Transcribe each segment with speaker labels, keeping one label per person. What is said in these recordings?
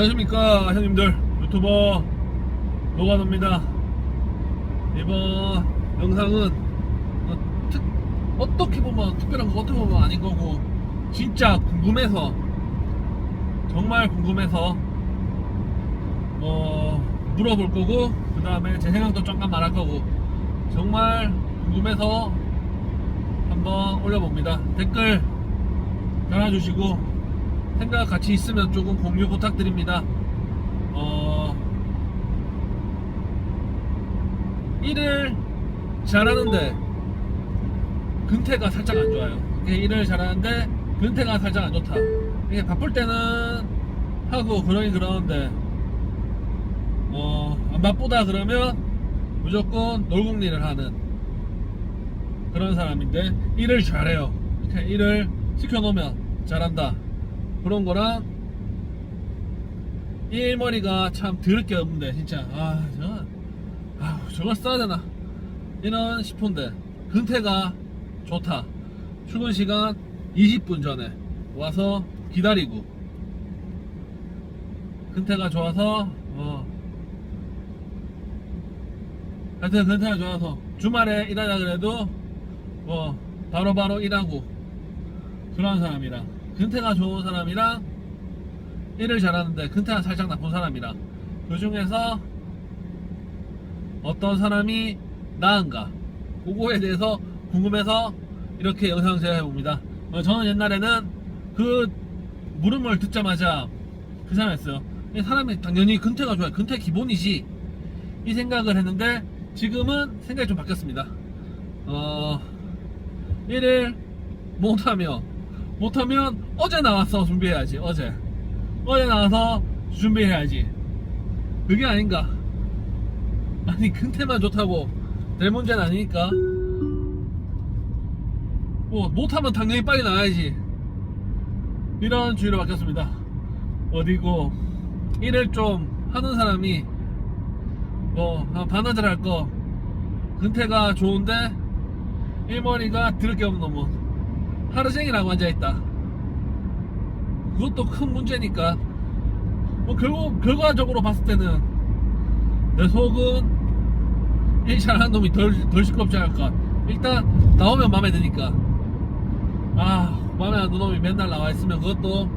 Speaker 1: 안녕하십니까 형님들. 유튜버 노관호입니다. 이번 영상은 어, 특, 어떻게 보면 특별한 거 어떻게 보면 아닌 거고 진짜 궁금해서 정말 궁금해서 어, 물어볼 거고 그 다음에 제 생각도 잠깐 말할 거고 정말 궁금해서 한번 올려봅니다. 댓글 달아주시고 생각 같이 있으면 조금 공유 부탁드립니다. 어, 일을 잘하는데 근태가 살짝 안 좋아요. 일을 잘하는데 근태가 살짝 안 좋다. 이게 바쁠 때는 하고 그러긴 그러는데 어, 안 바쁘다 그러면 무조건 놀궁 일을 하는 그런 사람인데 일을 잘해요. 이렇게 일을 시켜놓으면 잘한다. 그런 거랑 일머리가 참 더럽게 없는데 진짜. 아 저건 아 저걸 써야 되나? 이런 싶은데 근태가 좋다. 출근 시간 20분 전에 와서 기다리고. 근태가 좋아서 어. 하여튼 근태가 좋아서 주말에 일하자 그래도 뭐 바로바로 일하고 그런 사람이랑 근태가 좋은 사람이랑 일을 잘하는데 근태가 살짝 나쁜 사람이랑 그 중에서 어떤 사람이 나은가? 그거에 대해서 궁금해서 이렇게 영상 제작해 봅니다. 어, 저는 옛날에는 그 물음을 듣자마자 그이 사람이 당연히 근태가 좋아요. 근태 기본이지. 이 생각을 했는데 지금은 생각이 좀 바뀌었습니다. 어 일을 못하며 못하면 어제 나와서 준비해야지 어제. 어제 나와서 준비해야지. 그게 아닌가? 아니 근태만 좋다고 될 문제는 아니니까. 뭐 못하면 당연히 빨리 나와야지. 이런 주의로 바뀌었습니다. 어디고 일을 좀 하는 사람이 뭐 반나절 할 거. 근태가 좋은데 일머리가 드럽게 없는 놈은 하루 종일 하고 앉아있다. 그것도 큰 문제니까. 뭐 결국 결과적으로 봤을 때는 내 속은 일 잘하는 놈이 덜, 덜 시끄럽지 않을까. 일단 나오면 마음에 드니까. 아 마음에 안 드는 놈이 맨날 나와 있으면 그것도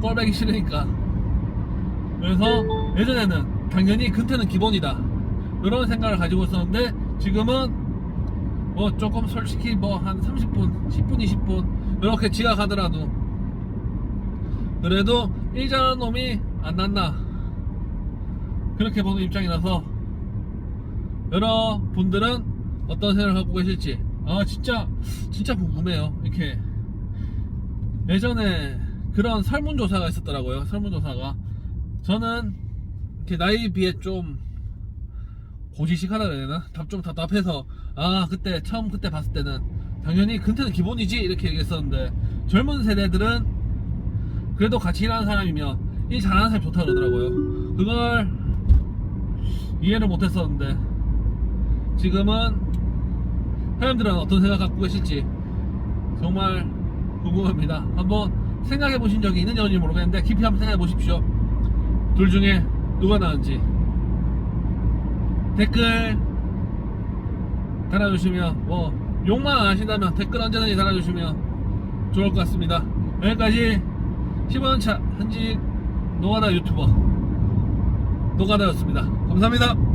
Speaker 1: 꼴보기 싫으니까. 그래서 예전에는 당연히 근태는 기본이다. 이런 생각을 가지고 있었는데 지금은 뭐 조금 솔직히 뭐 한 30분 10분 20분 이렇게 지각하더라도 그래도 일 잘하는 놈이 안 낫나 그렇게 보는 입장이라서 여러 분들은 어떤 생각을 갖고 계실지. 아 진짜 진짜 궁금해요. 이렇게 예전에 그런 설문조사가 있었더라고요 설문조사가. 저는 이렇게 나이에 비해 좀 고지식하다 그래야 되나? 답 좀 답답해서. 아 그때 처음 그때 봤을 때는 당연히 근태는 기본이지? 이렇게 얘기했었는데 젊은 세대들은 그래도 같이 일하는 사람이면 일 잘하는 사람이 좋다 그러더라고요. 그걸 이해를 못했었는데 지금은 사람들은 어떤 생각 갖고 계실지 정말 궁금합니다. 한번 생각해 보신 적이 있는지 모르겠는데 깊이 한번 생각해 보십시오. 둘 중에 누가 나은지 댓글 달아주시면 뭐 욕만 안 하신다면 댓글 언제든지 달아주시면 좋을 것 같습니다. 여기까지 15년차 현직 노가다 유튜버 노가다였습니다. 감사합니다